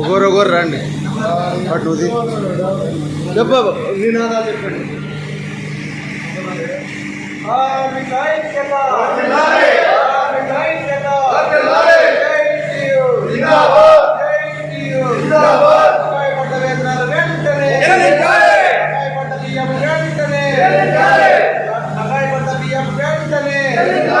ఒగోరు ఒగోరు రండి అటు నువ్వు చెప్ప నినాదాలు చెప్పండి వెంటనే